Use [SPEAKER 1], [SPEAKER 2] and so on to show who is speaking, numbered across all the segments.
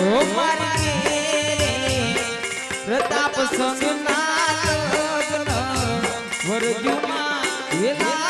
[SPEAKER 1] ઓ મારી પ્રતાપ સંગ ના વરજુમાં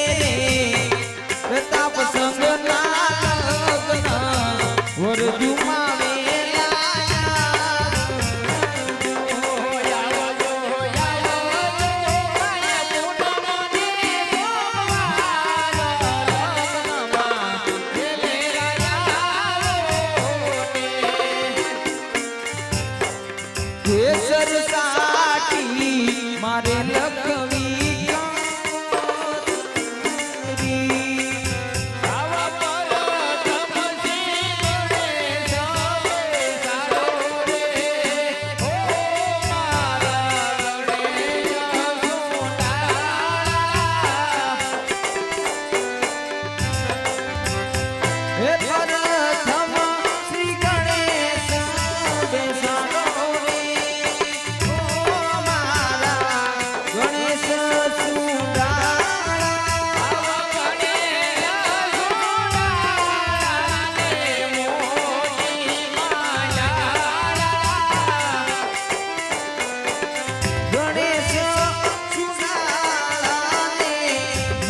[SPEAKER 1] રે લગ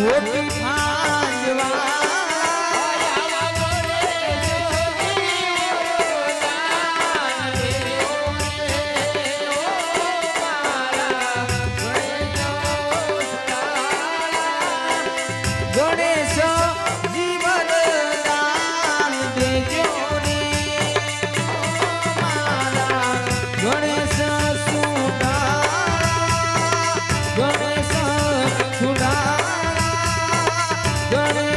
[SPEAKER 1] 我 Daddy.